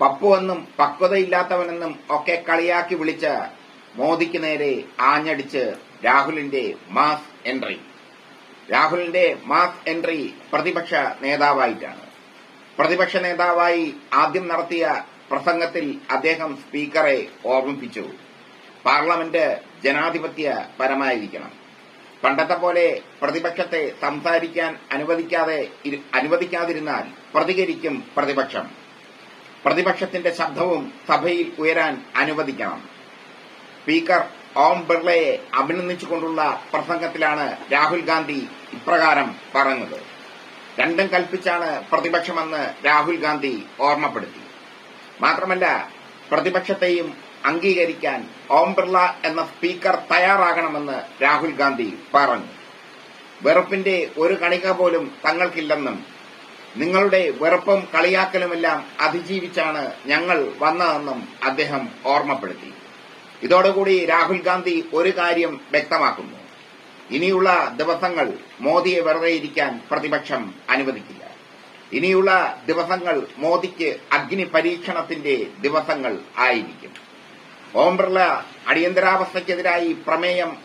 പപ്പുവെന്നും പക്വതയില്ലാത്തവനെന്നും ഒക്കെ കളിയാക്കി വിളിച്ച മോദിക്ക് നേരെ ആഞ്ഞടിച്ച് രാഹുലിന്റെ മാസ് എൻട്രി. രാഹുലിന്റെ മാസ് എൻട്രി പ്രതിപക്ഷ നേതാവായിട്ടാണ്. പ്രതിപക്ഷ നേതാവായി ആദ്യം നടത്തിയ പ്രസംഗത്തിൽ അദ്ദേഹം സ്പീക്കറെ ഓർമ്മിപ്പിച്ചു. പാർലമെന്റ് ജനാധിപത്യ പരമായിരിക്കണം പണ്ടത്തെ പോലെ പ്രതിപക്ഷത്തെ സംസാരിക്കാൻ അനുവദിക്കാതെ അനുവദിക്കാതിരുന്നാൽ പ്രതികരിക്കും പ്രതിപക്ഷം. പ്രതിപക്ഷത്തിന്റെ ശബ്ദവും സഭയിൽ ഉയരാൻ അനുവദിക്കണം. സ്പീക്കർ ഓം ബിർളയെ അഭിനന്ദിച്ചുകൊണ്ടുള്ള പ്രസംഗത്തിലാണ് രാഹുൽ ഗാന്ധി ഇപ്രകാരം പറഞ്ഞത്. രണ്ടും കൽപ്പിച്ചാണ് പ്രതിപക്ഷമെന്ന് രാഹുൽ ഗാന്ധി ഓർമ്മപ്പെടുത്തി. മാത്രമല്ല പ്രതിപക്ഷത്തെയും അംഗീകരിക്കാൻ ഓം ബിർള എന്ന സ്പീക്കർ തയ്യാറാകണമെന്ന് രാഹുൽ ഗാന്ധി പറഞ്ഞു. വെറുപ്പിന്റെ ഒരു കണിക പോലും തങ്ങൾക്കില്ലെന്നും നിങ്ങളുടെ വെറുപ്പും കളിയാക്കലുമെല്ലാം അതിജീവിച്ചാണ് ഞങ്ങൾ വന്നതെന്നും അദ്ദേഹം ഓർമ്മപ്പെടുത്തി. ഇതോടുകൂടി രാഹുൽ ഗാന്ധി ഒരു കാര്യം വ്യക്തമാക്കുന്നു. ഇനിയുള്ള ദിവസങ്ങൾ മോദിയെ വെറുതെ ഇരിക്കാൻ പ്രതിപക്ഷം അനുവദിക്കില്ല. ഇനിയുള്ള ദിവസങ്ങൾ മോദിക്ക് അഗ്നി പരീക്ഷണത്തിന്റെ ദിവസങ്ങൾ ആയിരിക്കും. ഓം ബിർള അടിയന്തരാവസ്ഥയ്ക്കെതിരായി പ്രമേയം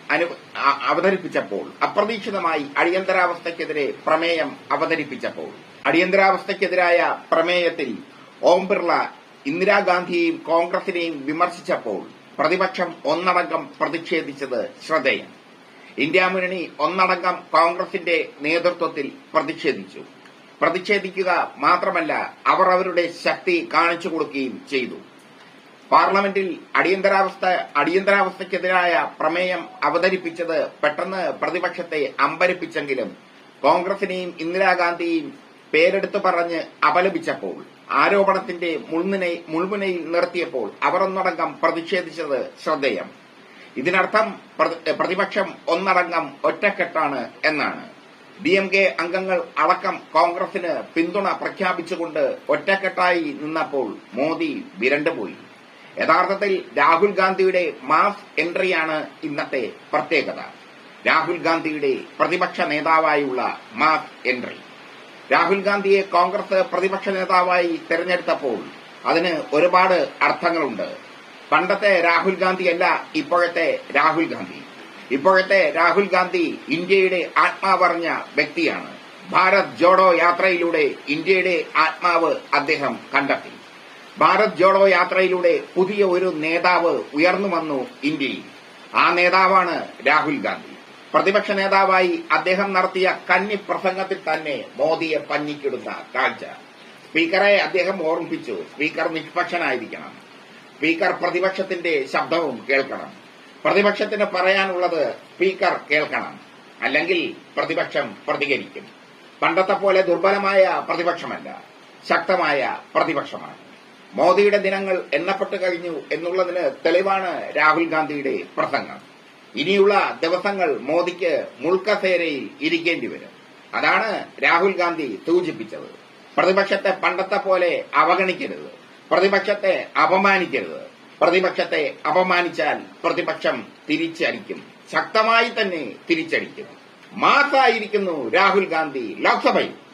അവതരിപ്പിച്ചപ്പോൾ അപ്രതീക്ഷിതമായി അടിയന്തരാവസ്ഥയ്ക്കെതിരെ പ്രമേയം അവതരിപ്പിച്ചപ്പോൾ അടിയന്തരാവസ്ഥയ്ക്കെതിരായ പ്രമേയത്തിൽ ഓം ബിർള ഇന്ദിരാഗാന്ധിയെയും കോൺഗ്രസിനെയും വിമർശിച്ചപ്പോൾ പ്രതിപക്ഷം ഒന്നടങ്കം പ്രതിഷേധിച്ചത് ശ്രദ്ധേയം. ഇന്ത്യ മുന്നണി ഒന്നടങ്കം കോൺഗ്രസിന്റെ നേതൃത്വത്തിൽ പ്രതിഷേധിച്ചു. പ്രതിഷേധിക്കുക മാത്രമല്ല അവർ അവരുടെ ശക്തി കാണിച്ചു കൊടുക്കുകയും ചെയ്തു. പാർലമെന്റിൽ അടിയന്തരാവസ്ഥ അടിയന്തരാവസ്ഥയ്ക്കെതിരായ പ്രമേയം അവതരിപ്പിച്ചത് പെട്ടെന്ന് പ്രതിപക്ഷത്തെ അമ്പരപ്പിച്ചെങ്കിലും കോൺഗ്രസിനെയും ഇന്ദിരാഗാന്ധിയെയും പേരെടുത്തു പറഞ്ഞ് അപലപിച്ചപ്പോൾ ആരോപണത്തിന്റെ മുൾമുനയിൽ നിർത്തിയപ്പോൾ അവർ ഒന്നടങ്കം പ്രതിഷേധിച്ചത് ശ്രദ്ധേയം. ഇതിനർത്ഥം പ്രതിപക്ഷം ഒന്നടങ്കം ഒറ്റക്കെട്ടാണ് എന്നാണ്. ഡി എം കെ അംഗങ്ങൾ അടക്കം കോൺഗ്രസിന് പിന്തുണ പ്രഖ്യാപിച്ചുകൊണ്ട് ഒറ്റക്കെട്ടായി നിന്നപ്പോൾ മോദി വിരണ്ടുപോയി. യഥാർത്ഥത്തിൽ രാഹുൽ ഗാന്ധിയുടെ മാസ് എൻട്രിയാണ് ഇന്നത്തെ പ്രത്യേകത. രാഹുൽ ഗാന്ധിയുടെ പ്രതിപക്ഷ നേതാവായുള്ള മാസ് എൻട്രി. രാഹുൽ ഗാന്ധിയെ കോൺഗ്രസ് പ്രതിപക്ഷ നേതാവായി തെരഞ്ഞെടുത്തപ്പോൾ അതിന് ഒരുപാട് അർത്ഥങ്ങളുണ്ട്. പണ്ടത്തെ രാഹുൽ ഗാന്ധിയല്ല ഇപ്പോഴത്തെ രാഹുൽ ഗാന്ധി. ഇപ്പോഴത്തെ രാഹുൽ ഗാന്ധി ഇന്ത്യയുടെ ആത്മാവറിഞ്ഞ വ്യക്തിയാണ്. ഭാരത് ജോഡോ യാത്രയിലൂടെ ഇന്ത്യയുടെ ആത്മാവ് അദ്ദേഹം കണ്ടെത്തി. ഭാരത് ജോഡോ യാത്രയിലൂടെ പുതിയ ഒരു നേതാവ് ഉയർന്നു വന്നു ഇന്ത്യയിൽ. ആ നേതാവാണ് രാഹുൽ ഗാന്ധി. പ്രതിപക്ഷ നേതാവായി അദ്ദേഹം നടത്തിയ കന്നി പ്രസംഗത്തിൽ തന്നെ മോദിയെ പഞ്ഞിക്കിടുന്ന കാഴ്ച. സ്പീക്കറെ അദ്ദേഹം ഓർമ്മിപ്പിച്ചു സ്പീക്കർ നിഷ്പക്ഷനായിരിക്കണം. സ്പീക്കർ പ്രതിപക്ഷത്തിന്റെ ശബ്ദവും കേൾക്കണം. പ്രതിപക്ഷത്തിന് പറയാനുള്ളത് സ്പീക്കർ കേൾക്കണം. അല്ലെങ്കിൽ പ്രതിപക്ഷം പ്രതികരിക്കും. പണ്ടത്തെ പോലെ ദുർബലമായ പ്രതിപക്ഷമല്ല ശക്തമായ പ്രതിപക്ഷമാണ്. മോദിയുടെ ദിനങ്ങൾ എണ്ണപ്പെട്ടു കഴിഞ്ഞു എന്നുള്ളതിന് തെളിവാണ് രാഹുൽ ഗാന്ധിയുടെ പ്രസംഗം. ഇനിയുള്ള ദിവസങ്ങൾ മോദിക്ക് മുൾക്കസേരയിൽ ഇരിക്കേണ്ടി വരും. അതാണ് രാഹുൽ ഗാന്ധി സൂചിപ്പിച്ചത്. പ്രതിപക്ഷത്തെ പണ്ടത്തെ പോലെ അവഗണിക്കരുത്. പ്രതിപക്ഷത്തെ അപമാനിക്കരുത്. പ്രതിപക്ഷത്തെ അപമാനിച്ചാൽ പ്രതിപക്ഷം തിരിച്ചടിക്കും. ശക്തമായി തന്നെ തിരിച്ചടിക്കും. മാസായിരിക്കുന്നു രാഹുൽ ഗാന്ധി ലോക്സഭയിൽ.